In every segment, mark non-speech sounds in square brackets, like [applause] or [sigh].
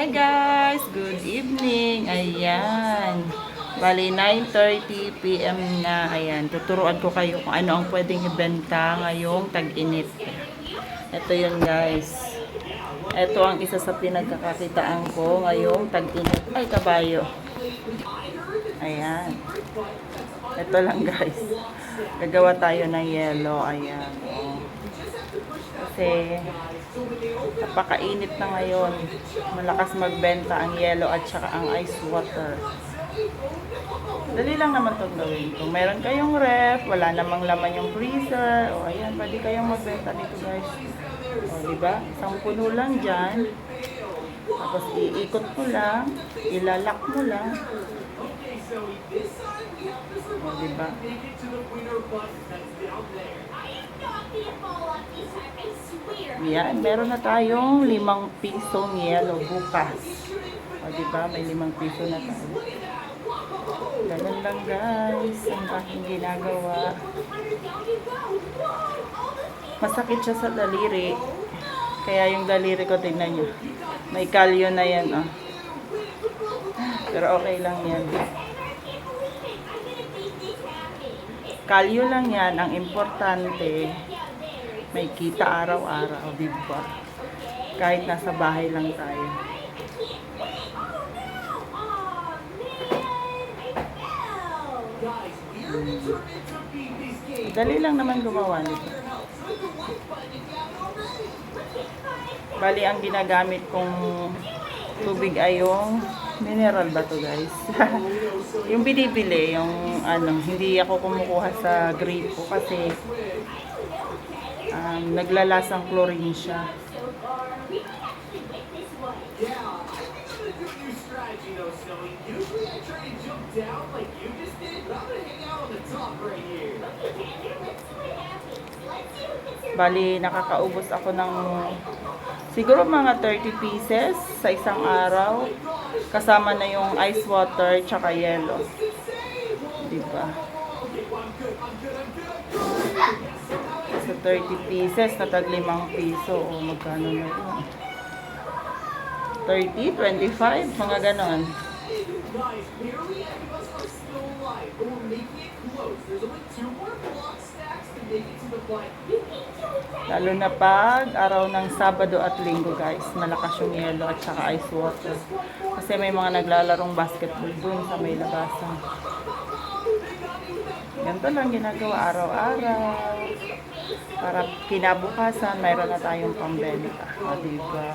Hi guys! Good evening! Ayan. Bali, 9.30 p.m. na. Ayan. Tuturuan ko kayo kung ano ang pwedeng ibenta ngayong tag-init. Ito yun guys. Ito ang isa sa pinagkakakitaan ko ngayong tag-init. Ay, kabayo. Ayan. Ito lang guys. Gagawa tayo ng yellow. Ayan. Oh. Kasi napakainit na ngayon. Malakas magbenta ang yellow at saka ang ice water. Dali lang naman itong gawin. Kung meron kayong ref, wala namang laman yung freezer, o ayan, pwede kayong magbenta nito guys. O, diba? Isang puno lang dyan. Tapos iikot mo lang, ilalak mo lang. O, diba? Yan, meron na tayong limang pisong yellow bukas. O, diba? May limang piso na tayo. Ganun lang guys, ang aking ginagawa. Masakit siya sa daliri. Kaya yung daliri ko, tingnan nyo. May kalyo na yan, oh. Pero okay lang yan. Kalyo lang yan. Ang importante, may kita araw-araw, di ba? Kahit nasa bahay lang tayo. Dali lang naman gumawa nito. Bali, ang ginagamit kong tubig ay yung mineral ba to guys? [laughs] yung binibili, yung ano, hindi ako kumukuha sa gripo kasi um, naglalasang chlorine siya. Bali, nakakaubos ako ng siguro mga 30 pieces sa isang araw. Kasama na yung ice water tsaka yellow. Diba? Sa 30 pieces, na tag 5 piso. O, magkano na yun? 30, 25, mga ganon. Guys, nearly any are. There's only two more block Lalo na pag araw ng Sabado at Linggo guys, malakas yung yellow at saka ice water. Kasi may mga naglalarong basketball dun sa may labasan. Ganito lang ginagawa araw-araw. Para kinabukasan, mayroon na tayong pambenta. O, diba?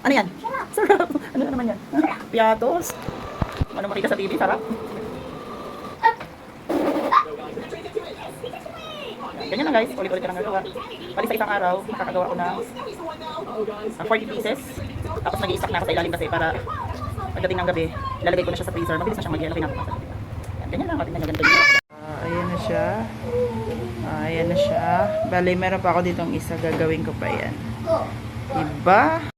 Ano yan? Sarap. Ano na naman yan? Piatos. Ano makita sa TV? Sarap. Ganyan lang guys. Ulit-ulit lang gagawa. Pali sa isang araw, makakagawa ko ng ng 40 pieces. Tapos nag-i-stock na ako sa ilalim kasi para pagdating ng gabi, lalagay ko na siya sa freezer. Mabilis na siyang mag-yellow. Pinapakasal. Ganyan lang. Tingnan nyo ganito. Ah, ayan na siya. Ah, ayan na siya. Bali, meron pa ako ditong isa. Gagawin ko pa yan. Diba?